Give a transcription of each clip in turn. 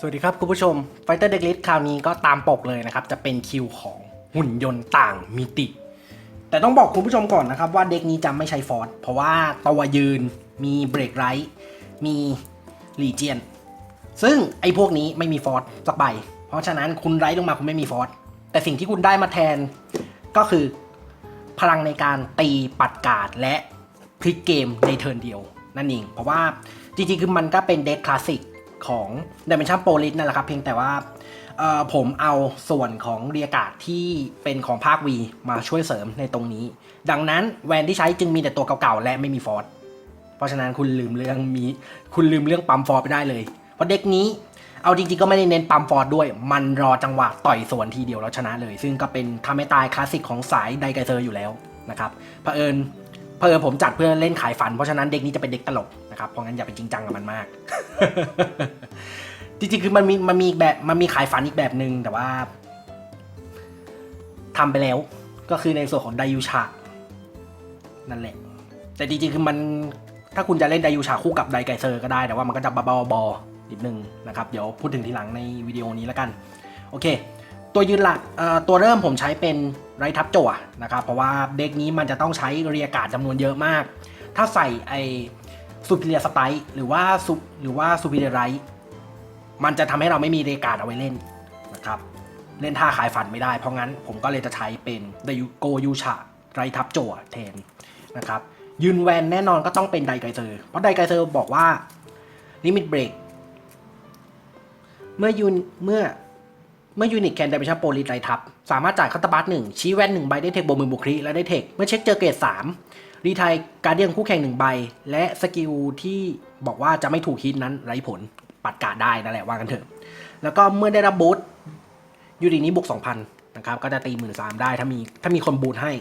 สวัสดีครับคุณผู้ชม Fighter Deck List คราวนี้ก็ตามปกเลยนะครับ จะเป็นคิวของหุ่นยนต์ต่างมิติ แต่ต้องบอกคุณผู้ชมก่อนนะครับ ว่าเด็กนี้จะไม่ใช้ฟอร์สเพราะว่าตัวยืนมีเบรกไรท์มีลีเจียน ซึ่งไอ้พวกนี้ไม่มีฟอร์สสักใบ เพราะฉะนั้นคุณไรท์ลงมาคุณไม่มีฟอร์สแต่สิ่งที่คุณได้มาแทนก็คือพลังในการตีปัดกาดและพลิกเกมในเทิร์นเดียวนั่นเองเพราะว่าจริงๆคือมันก็เป็นเด็กคลาสสิก ของ Dimension p o l i s นั่นแหละครับ เพียงแต่ว่าผมเอาส่วนของเรียกาศที่เป็นของภาค V มาช่วยเสริมในตรงนี้ ดังนั้นแวนที่ใช้จึงมีแต่ตัวเก่าๆและไม่มีฟอร์สเพราะฉะนั้นคุณลืมเรื่องมีคุณลืมเรื่องปั๊มฟอร์สไปได้เลย เพราะเด็กนี้เอาจริงๆก็ไม่ได้เน้นปั๊มฟอร์สด้วย มันรอจังหวะต่อยสวนทีเดียวแล้วชนะเลย ซึ่งก็เป็นทำให้ตายคลาสสิกของสายไดไกเซอร์อยู่แล้วนะครับเผอิญเผอิญผมจัดเพื่อเล่นขายฝันเพราะฉะนั้นเด็กนี้จะเป็นเด็กตลก นะครับเพราะงั้นอย่าไปจริงจังกับมันมาก จริงๆคือมันมีมันมีแบบมันมีขายฝันอีกแบบหนึ่งแต่ว่าทำไปแล้ว ก็คือในส่วนของไดยูชานั่นแหละ แต่จริงๆคือมันถ้าคุณจะเล่นไดยูชาคู่กับไดไกเซอร์ก็ได้แต่ว่ามันก็จะบ้าๆบอนิดนึงนะครับ เดี๋ยวพูดถึงทีหลังในวิดีโอนี้แล้วกัน โอเค ตัวยืนหลักตัวเริ่มผมใช้เป็นไรทับจั่วนะครับ เพราะว่าเด็กนี้มันจะต้องใช้เรียการ์ดจำนวนเยอะมาก ถ้าใส่ไอ ซูเปอร์สไตล์หรือว่าซุหรือว่าซูเปอร์ไรมันจะทำให้เราไม่มีเรการ์ดเอาไว้เล่นนะครับ เล่นท่าขายฝันไม่ได้ เพราะงั้นผมก็เลยจะใช้เป็นไดยูโกยูชาไรทับโจแทนนะครับยืนแวนแน่นอนก็ต้องเป็นไดไกเซอร์เพราะไดไกเซอร์บอกว่าลิมิตเบรกเมื่อยูนเมื่อเมื่อยูนิตแคนดิเมชันโปรลีไรทับ สามารถจ่ายคาตาบัตหนึ่งชี้แวนหนึ่งใบได้เทคโบมือบุคลิและได้เทค เมื่อเช็คเจอเกรดสาม รีไทยการเดียนคู่แข่งหนึ่งใบ และสกิลที่บอกว่าจะไม่ถูกฮิตนั้นไร้ผลปัดกาดได้นั่นแหละว่ากันเถอะ แล้วก็เมื่อได้รับบูทยูนินี้บวก2,000นะครับก็จะตีหมื่นสามได้ถ้ามีถ้ามีคนบูทให้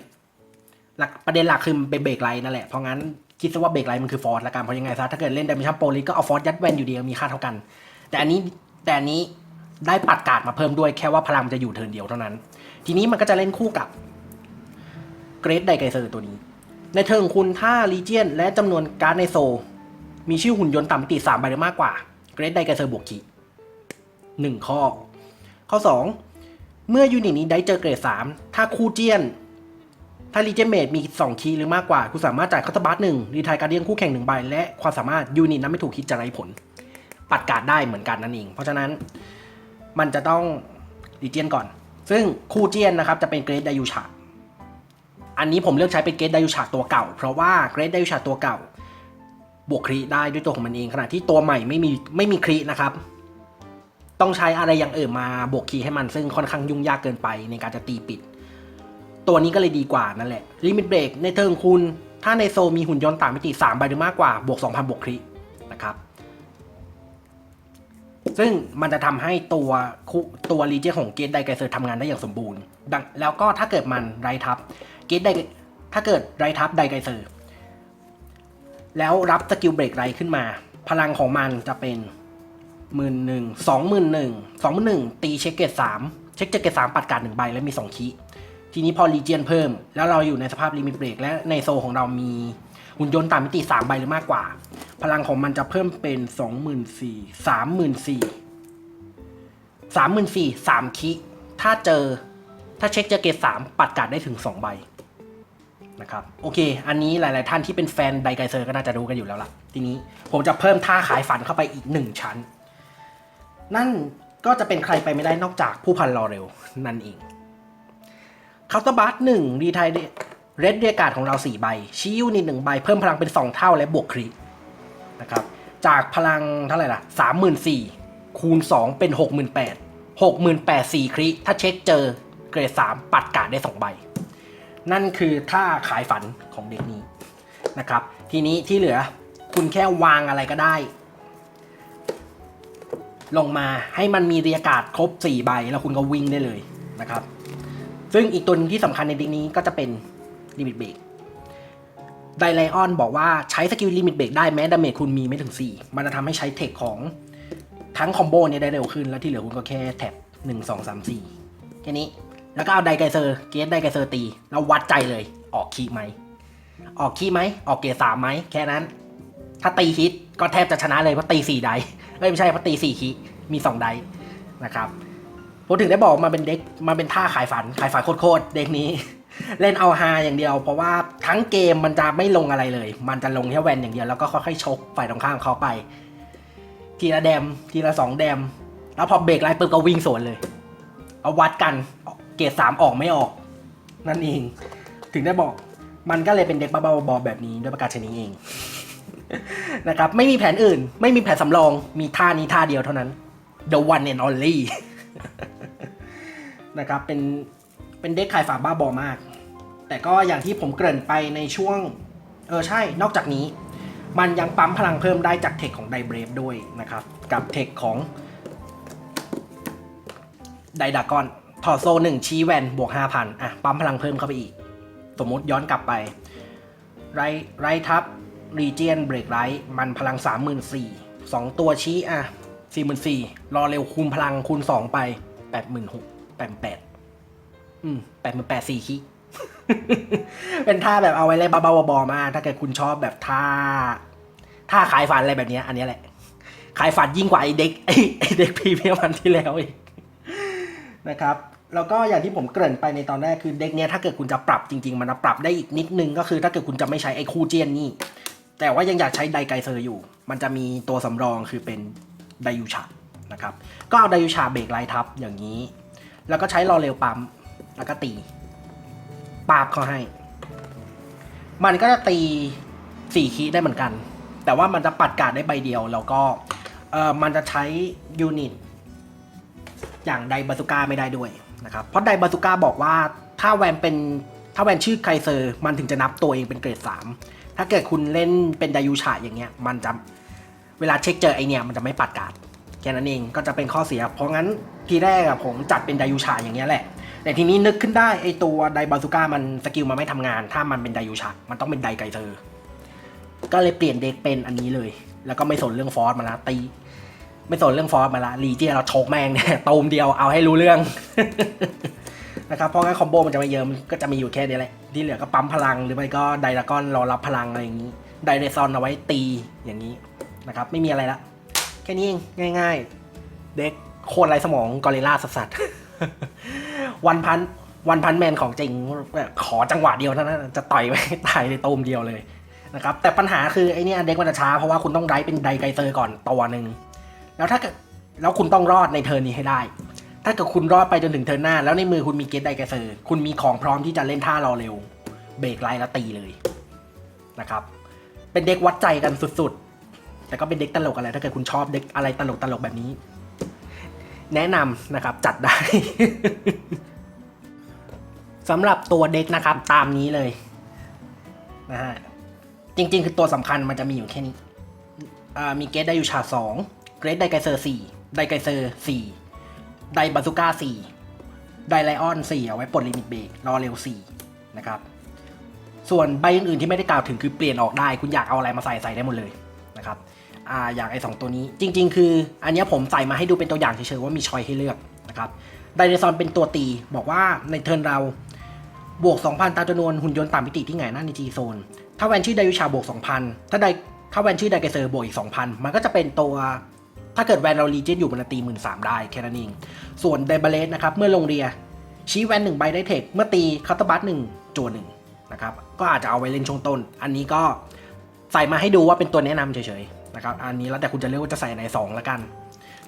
หลักประเด็นหลักคือเป็นเบรกไลท์นั่นแหละเพราะงั้นคิดซะว่าเบรกไลท์มันคือฟอร์สละกันเพราะยังไงซะถ้าเกิดเล่นดิชันโปรลิก็เอาฟอร์สยัดแวนอยู่ดีมีค่าเท่ากัน แต่อันนี้แต่อันนี้ได้ปัดกาดมาเพิ่มด้วยแค่ว่าพลังมันจะอยู่เทิร์นเดียวเท่านั้น ทีนี้มันก็จะเล่นคู่กับเกรดไดไกเซอร์ตัวนี้ ในเทิงคุณถ้าลีเจียนและจำนวนการ์ดในโซ มีชื่อหุ่นยนต์ต่ำมิติสามใบหรือมากกว่า เกรดไดกเซอร์บวกขีหนึ่งข้อ ข้อ 2 เมื่อยูนิตนี้ได้เจอเกรด 3 ถ้าคู่เจียน ถ้าลีเจนเมดมี 2 คีย์หรือมากกว่า คุณสามารถจ่ายคาตาบัตหนึ่งรีไทายการเดียนคู่แข่งหนึ่งใบ และความสามารถยูนิตนั้นไม่ถูกคิดจะไร้ผล ปัดการ์ดได้เหมือนกันนั่นเอง เพราะฉะนั้นมันจะต้องลีเจียนก่อน ซึ่งคู่เจียนนะครับจะเป็นเกรดไดยูชา อันนี้ผมเลือกใช้เป็นเกรดไดยูชาตัวเก่า เพราะว่าเกรดไดยูชาตัวเก่า บวกครีได้ด้วยตัวของมันเองขณะที่ตัวใหม่ไม่มีไม่มีครีนะครับ ต้องใช้อะไรอย่างอื่นมาบวกคีให้มันซึ่งค่อนข้างยุ่งยากเกินไปในการจะตีปิด ตัวนี้ก็เลยดีกว่านั่นแหละลิมิตเบรกในเทิงคุณถ้าในโซมีหุ่นยนต์ต่างมิติ3ใบหรือมากกว่าบวก2,000บวกครีนะครับซึ่งมันจะทำให้ตัวคุตัวรีเจนของเกตไดไกเซอร์ทำงานได้อย่างสมบูรณ์ แล้วก็ถ้าเกิดมันไรทับ กตไดถ้าเกิดไรทับไดไกเซอร์แล้วรับสกิลเบรกไรขึ้นมา พลังของมันจะเป็นหมื่นหนึ่งสองหมื่นหนึ่งสองหมื่นหนึ่งตีเช็คเกตสามเช็คเกตสามปัดการหนึ่งใบแล้วมีสองคีทีนี้พอรีเจียนเพิ่ม แล้วเราอยู่ในสภาพลิมิตเบรกและในโซของเรามีหุ่นยนต์ตามมิติสามใบหรือมากกว่า พลังของมันจะเพิ่มเป็นสองหมื่นสี่สามหมื่นสี่สามหมื่นสี่สามคีถ้าเจอ ถ้าเช็คเจอเกตสามปัดการดได้ถึงสองใบนะครับโอเค อันนี้หลาย ๆ ท่านที่เป็นแฟนไดไกเซอร์ก็น่าจะรู้กันอยู่แล้วล่ะ ทีนี้ผมจะเพิ่มท่าขายฝันเข้าไปอีกหนึ่งชั้น นั่นก็จะเป็นใครไปไม่ได้นอกจากผู้พันรอเร็วนั่นเองคาน์เตอร์บัสหนึ่งรีไทเรดเรียกาดของเราสี่ใบ ชี้ยูนิตหนึ่งใบ เพิ่มพลังเป็นสองเท่าและบวกครินะครับจากพลังเท่าไหร่ล่ะสามหมื่นสี่คูณสองเป็นหกหมื่นแปดหกหมื่นแปดสี่คริถ้าเช็คเจอ รดสามปัดกาดได้สองใบ นั่นคือท่าขายฝันของเด็กนี้นะครับ ทีนี้ที่เหลือคุณแค่วางอะไรก็ได้ ลงมาให้มันมีเรียกาศครบ 4 ใบ แล้วคุณก็วิ่งได้เลยนะครับ ซึ่งอีกตัวหนึงที่สำคัญในเด็กนี้ก็จะเป็นลิมิตเบรกไดไลออนบอกว่าใช้สกิลลิมิตเบรกได้แม้ดาเมจคุณมีไม่ถึง 4 มันจะทำให้ใช้เทคของทั้งคอมโบเนี่ยได้เร็วขึ้น แล้วที่เหลือคุณก็แค่แท็บ1 2 3 4แค่นี้ แล้วก็เอาไดไกเซอร์เกสไดไกเซอร์ตี แล้ววัดใจเลย ออกคีย์ไหม ออกคีย์ไหม ออกเกรดสามไหม แค่นั้น ถ้าตีฮิตก็แทบจะชนะเลยเพราะตีสี่ไดเอ้ไม่ใช่เพราะตีสี่คีย์มีสองไดนะครับผมถึงได้บอกว่ามันเป็นเด็กมันเป็นท่าขายฝันขายฝันโคตรๆเด็กนี้ เล่นเอาฮาอย่างเดียว เพราะว่าทั้งเกมมันจะไม่ลงอะไรเลย มันจะลงแค่แวนอย่างเดียวแล้วก็ค่อยๆชกฝ่ายตรงข้ามเขาไป ทีละแดมทีละสองแดม แล้วพอเบรกไล่ปุ๊บก็วิ่งสวนเลย เอาวัดกัน เกรดสามออกไม่ออก นั่นเอง ถึงได้บอกมันก็เลยเป็นเด็กบ้าๆบอแบบนี้ด้วยประกาศชนี้เอง นะครับไม่มีแผนอื่น ไม่มีแผนสำรองมีท่านี้ท่าเดียวเท่านั้น the one and only นะครับเป็นเป็นเด็กขายฝาบ้าบอมาก แต่ก็อย่างที่ผมเกริ่นไปในช่วง เออใช่นอกจากนี้ มันยังปั๊มพลังเพิ่มได้จากเทคของไดเบรฟด้วยนะครับ กับเทคของไดดากอน ถอดโซหนึ่งชี้แวนบวก5,000อะ ปั๊มพลังเพิ่มเข้าไปอีก สมมติย้อนกลับไป ไรไรทับรีเจียนเบรกไรมันพลัง34,000 2ตัวชี้อะ44,000รอเร็วคูณพลังคูณ2ไป86,000 88,000อืม88,000สี่คีเป็นท่าแบบเอาไว้เล่นบ้าๆบอมา ถ้าเกิดคุณชอบแบบท่า ท่าขายฝันอะไรแบบเนี้ยอันนี้แหละ ขายฝันยิ่งกว่าไอเด็กไอเด็กพีเมียมวันที่แล้วอีก นะครับแล้วก็อย่างที่ผมเกริ่นไปในตอนแรกคือเด็กเนี้ยถ้าเกิดคุณจะปรับจริง ๆ มันปรับได้อีกนิดนึงก็คือถ้าเกิดคุณจะไม่ใช้ไอคูเจียนนี่ แต่ว่ายังอยากใช้ไดไกเซอร์อยู่ มันจะมีตัวสำรองคือเป็นไดยูชานะครับก็เอาไดยูชาเบรกไลท์ทับอย่างนี้ แล้วก็ใช้รอเร็วปั๊มแล้วก็ตีปาบเขาให้ มันก็จะตีสี่คีได้เหมือนกัน แต่ว่ามันจะปัดการ์ดได้ใบเดียวแล้วก็เออมันจะใช้ยูนิต อย่างไดบาซูก้าไม่ได้ด้วยนะครับเพราะไดบาซูก้าบอกว่าถ้าแวนเป็นถ้าแวนชื่อไคเซอร์มันถึงจะนับตัวเองเป็นเกรด 3 ถ้าเกิดคุณเล่นเป็นไดยูชาอย่างเงี้ยมันจะเวลาเช็คเจอไอเนี่ยมันจะไม่ปัดการ์ดแค่นั้นเองก็จะเป็นข้อเสีย เพราะงั้นทีแรกอะผมจัดเป็นไดยูชาอย่างเงี้ยแหละ แต่ทีนี้นึกขึ้นได้ไอตัวไดบาซูก้ามันสกิลมันไม่ทำงาน ถ้ามันเป็นไดยูชามันต้องเป็นไดไกเซอร์ก็เลยเปลี่ยนเด็กเป็นอันนี้เลย แล้วก็ไม่สนเรื่องฟอร์สมาละตี ไม่สนเรื่องฟอสมมาละรีเจียเราโชกแม่งเนี่ยตูมเดียวเอาให้รู้เรื่องนะครับเพราะงั้นคอมโบมันจะไม่เยอะมันก็จะมีอยู่แค่นี้แหละ ที่เหลือก็ปั๊มพลังหรือไม่ก็ไดรากอนรอรับพลังอะไรอย่างนี้ ไดเรซอนเอาไว้ตีอย่างนี้นะครับไม่มีอะไรละ แค่นี้เองง่าย ๆ เด็กโคตรไรสมองกอริลลาสัสๆวันพันวันพันแมนของจริงขอจังหวะเดียวเท่านั้นจะต่อยไปตายในตูมเดียวเลยนะครับแต่ปัญหาคือไอเนี่ยเด็กมันจะช้าเพราะว่าคุณต้องไดรเป็นไดไกเซอร์ก่อนตัวหนึ่ง แล้วถ้าเกิดแล้วคุณต้องรอดในเทิร์นนี้ให้ได้ ถ้าเกิดคุณรอดไปจนถึงเทิร์นหน้า แล้วในมือคุณมีเกตไดไกเซอร์คุณมีของพร้อมที่จะเล่นท่ารอเร็ว เบรกไล่แล้วตีเลยนะครับ เป็นเด็กวัดใจกันสุดๆ แต่ก็เป็นเด็กตลกอะไร ถ้าเกิดคุณชอบเด็กอะไรตลกๆแบบนี้ แนะนำนะครับจัดได้สำหรับตัวเด็กนะครับตามนี้เลยนะฮะจริงๆ คือตัวสำคัญมันจะมีอยู่แค่นี้มีเกตไดยูชาสอง เกรดไดไกเซอร์สี่ไดไกเซอร์สี่ไดบาซูก้าสี่ไดไลออนสี่เอาไว้ปลดลิมิตเบรกรอเร็วสี่นะครับส่วนใบอื่นๆที่ไม่ได้กล่าวถึงคือเปลี่ยนออกได้ คุณอยากเอาอะไรมาใส่ใส่ได้หมดเลยนะครับอ่าอย่างไอ้สองตัวนี้จริง ๆ คือ อันนี้ผมใส่มาให้ดูเป็นตัวอย่างเฉยๆว่ามีชอยให้เลือกนะครับไดเรซอนเป็นตัวตีบอกว่าในเทิร์นเราบวก 2,000 ตามจำนวนหุ่นยนต์ตามมิติที่ไงหน้าใน G โซน ถ้าแวนชื่อไดยุชาบวก 2,000 ถ้าไดถ้าแวนชื่อไดเกเซอร์บวกอีก 2,000 มันก็จะเป็นตัว ถ้าเกิดแวนเรารีเจนอยู่มันจะตีหมื่นสามได้แค่นั้นเอง ส่วนไดบาเลสนะครับเมื่อลงเรีย ชี้แวนหนึ่งใบได้เทค เมื่อตีคัตเตอร์บัสหนึ่งโจหนึ่งนะครับก็อาจจะเอาไว้เล่นช่วงต้น อันนี้ก็ใส่มาให้ดูว่าเป็นตัวแนะนำเฉยๆนะครับอันนี้แล้วแต่คุณจะเลือกว่าจะใส่ไหนสองละกัน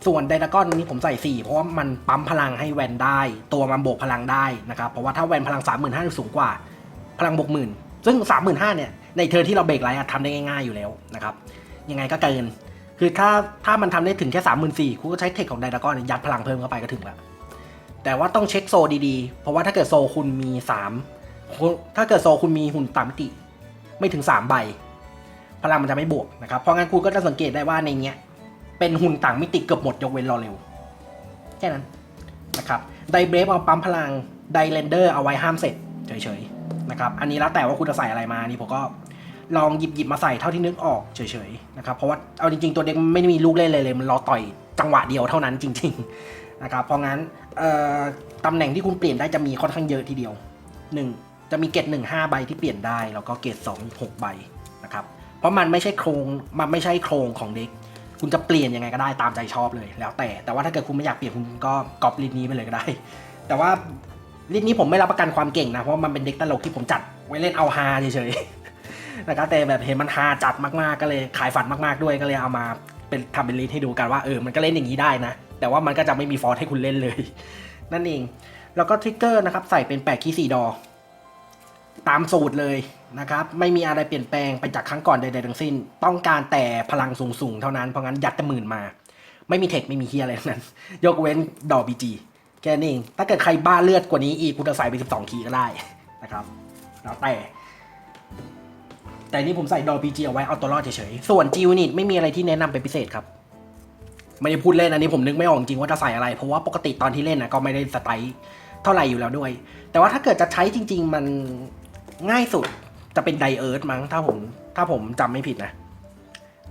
ส่วนไดดากอนนี้ผมใส่ 4 เพราะว่ามันปั๊มพลังให้แวนได้ ตัวมันบวกพลังได้นะครับเพราะว่าถ้าแวนพลัง 35,000สูงกว่า พลังบวกหมื่นซึ่ง 35,000เนี่ยในเทิร์ที่เราเบรกไลท์อะทำได้ง่ายๆอยู่แล้วนะครับยังไงก็เกิน คือถ้าถ้ามันทำได้ถึงแค่34,000คุณก็ใช้เทคของไดดากอนยัดพลังเพิ่มเข้าไปก็ถึงละแต่ว่าต้องเช็คโซดีๆ เพราะว่าถ้าเกิดโซคุณมี3คุณถ้าเกิดโซคุณมีหุ่นตามมิติ ไม่ถึง3ใบ พลังมันจะไม่บวกนะครับเพราะงั้นคุณก็จะสังเกตได้ว่าในเนี้ยเป็นหุ่นต่างมิติเกือบหมดยกเว้นรอเร็วแค่นั้นนะครับไดเบรฟเอาปั๊มพลังไดเรนเดอร์เอาไว้ห้ามเสร็จเฉยๆนะครับอันนี้แล้วแต่ว่าคุณจะใส่อะไรมานี่ผมก็ ลองหยิบหยิบมาใส่เท่าที่นึกออกเฉยๆนะครับเพราะว่าเอาจริงๆตัวเด็กไม่ได้มีลูกเล่นเลยเลยมันรอต่อยจังหวะเดียวเท่านั้นจริง ๆนะครับเพราะงั้นตำแหน่งที่คุณเปลี่ยนได้จะมีค่อนข้างเยอะทีเดียวหนึ่งจะมีเกรดหนึ่งห้าใบที่เปลี่ยนได้แล้วก็เกรดสองหกใบนะครับเพราะมันไม่ใช่โครงมันไม่ใช่โครงของเด็กคุณจะเปลี่ยนยังไงก็ได้ตามใจชอบเลยแล้วแต่แต่ว่าถ้าเกิดคุณไม่อยากเปลี่ยนคุณก็ก๊อปลิสต์นี้ไปเลยก็ได้ แต่ว่าลิสต์นี้ผมไม่รับประกันความเก่งนะเพราะมันเป็นเด็กตลกที่ผมจัดไว้เล่นเอาฮาเฉยๆ นะครับแต่แบบเห็นมันฮาจัดมากๆก็เลยขายฝันมากๆด้วยก็เลยเอามาเป็นทำเป็นลิสต์ให้ดูกันว่าเออมันก็เล่นอย่างนี้ได้นะ แต่ว่ามันก็จะไม่มีฟอร์สให้คุณเล่นเลย นั่นเอง แล้วก็ทริกเกอร์นะครับใส่เป็น8คีย์4ดอ ตามสูตรเลยนะครับ ไม่มีอะไรเปลี่ยนแปลงไปจากครั้งก่อนใดๆทั้งสิ้น ต้องการแต่พลังสูงๆ เท่านั้นเพราะงั้นยัดแต่หมื่นมา ไม่มีเทคไม่มีเฮียอะไรทั้งนั้น ยกเว้นดอบีจีแค่นี้เองถ้าเกิดใครบ้าเลือดกว่านี้อีกคุณจะใส่ไป12คีก็ได้นะครับแล้วแต่ แต่นี่ผมใส่ดอบีจีเอาไว้เอาตัวรอดเฉยๆ ส่วนจิวนิตไม่มีอะไรที่แนะนำเป็นพิเศษครับ ไม่ได้พูดเล่นอันนี้ผมนึกไม่ออกจริงว่าจะใส่อะไร เพราะว่าปกติตอนที่เล่นนะก็ไม่ได้สไตล์เท่าไหร่อยู่แล้วด้วย แต่ว่าถ้าเกิดจะใช้จริง ๆ มันง่ายสุดจะเป็นไดเอิร์ธมั้งถ้าผมถ้าผมจำไม่ผิดนะ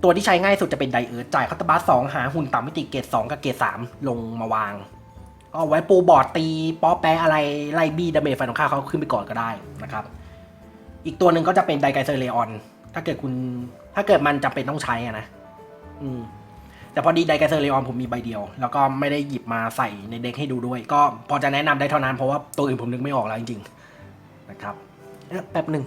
ตัวที่ใช้ง่ายสุดจะเป็นไดเอิร์ธจ่ายคาตาบัสสองหาหุ่นต่ำมิติเกรดสองกับเกรดสามลงมาวางเอาไว้ปูบอร์ดตีป๊อปแปะอะไรไล่บี้ดาเมจไฟของข้าเขาขึ้นไปก่อนก็ได้นะครับ อีกตัวหนึ่งก็จะเป็นไดไกเซอร์เลออน ถ้าเกิดคุณ ถ้าเกิดมันจำเป็นต้องใช้อะนะ อืม แต่พอดีไดไกเซอร์เลออนผมมีใบเดียว แล้วก็ไม่ได้หยิบมาใส่ในเด็กให้ดูด้วย ก็พอจะแนะนำได้เท่านั้น เพราะว่าตัวอื่นผมนึกไม่ออกแล้วจริงๆ นะครับเอ๊ะแป๊บหนึ่ง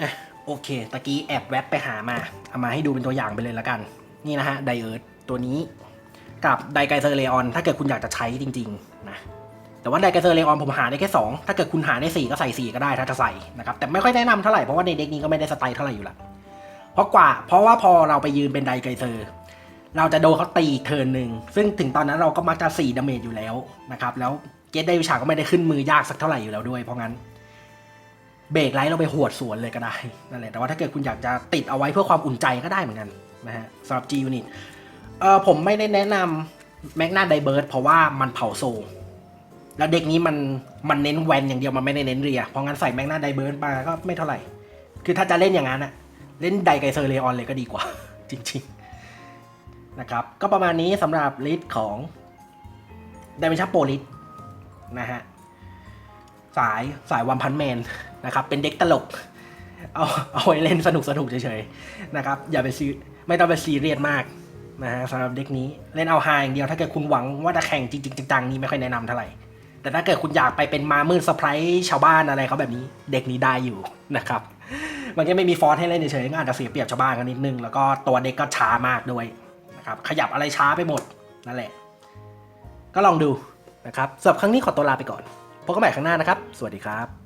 อะโอเค ตะกี้แอบแวบไปหามา เอามาให้ดูเป็นตัวอย่างไปเลยละกัน นี่นะฮะไดเอิร์ธตัวนี้ กับไดไกเซอร์เลออน ถ้าเกิดคุณอยากจะใช้จริง ๆ นะ แต่ว่าไดกเซอร์เลออนผมหาได้แค่ 2 ถ้าเกิดคุณหาได้ 4 ก็ใส่ 4 ก็ได้ถ้าจะใส่นะครับแต่ไม่ค่อยแนะนำเท่าไหร่เพราะว่าในเด็กนี้ก็ไม่ได้สไตล์เท่าไหร่อยู่ละเพราะกว่าเพราะว่าพอเราไปยืนเป็นไดกเซอร์เราจะโดนเขาตีเทิร์นหนึ่งซึ่งถึงตอนนั้นเราก็มักจะ4ดาเมจอยู่แล้วนะครับแล้วเกตได้วิชาก็ไม่ได้ขึ้นมือยากสักเท่าไหร่อยู่แล้วด้วย เพราะงั้นเบรกไลท์เราไปหวดสวนเลยก็ได้นั่นแหละแต่ว่าถ้าเกิดคุณอยากจะติดเอาไว้เพื่อความอุ่นใจก็ได้เหมือนกันนะฮะสำหรับ G Unit เออผมไม่ได้แนะนำแมกนาไดเบิร์ดเพราะว่ามันเผาโซ แล้วเด็กนี้มันมันเน้นแวนอย่างเดียวมันไม่ได้เน้นเรีย เพราะงั้นใส่แมกนาไดเบิร์ดมาก็ไม่เท่าไหร่ คือถ้าจะเล่นอย่างนั้นอะเล่นไดไกเซอร์เลออนเลยก็ดีกว่า จริง ๆ นะครับ ก็ประมาณนี้สำหรับลิสต์ของไดเมชั n โปลิสนะฮะ สายสายวันพันแมนนะครับ เป็นเด็กตลก เอาเอาไว้เล่นสนุกสนุกเฉยๆนะครับ อย่าไปซีไม่ต้องไปซีเรียสมากนะฮะสำหรับเด็กนี้เล่นเอาฮาอย่างเดียวถ้าเกิดคุณหวังว่าจะแข่งจริงๆจังๆนี่ไม่ค่อยแนะนำเท่าไหร่ แต่ถ้าเกิดคุณอยากไปเป็นมามืดเซอร์ไพรส์ชาวบ้านอะไรเขาแบบนี้เด็กนี้ได้อยู่นะครับมันก็ไม่มีฟอร์สให้เล่นเฉยๆก็อาจจะเสียเปรียบชาวบ้านกันนิดนึง แล้วก็ตัวเด็กก็ช้ามากด้วยนะครับขยับอะไรช้าไปหมดนั่นแหละ ก็ลองดูนะครับสำหรับครั้งนี้ขอตัวลาไปก่อนพบกันใหม่ครั้งหน้านะครับ สวัสดีครับ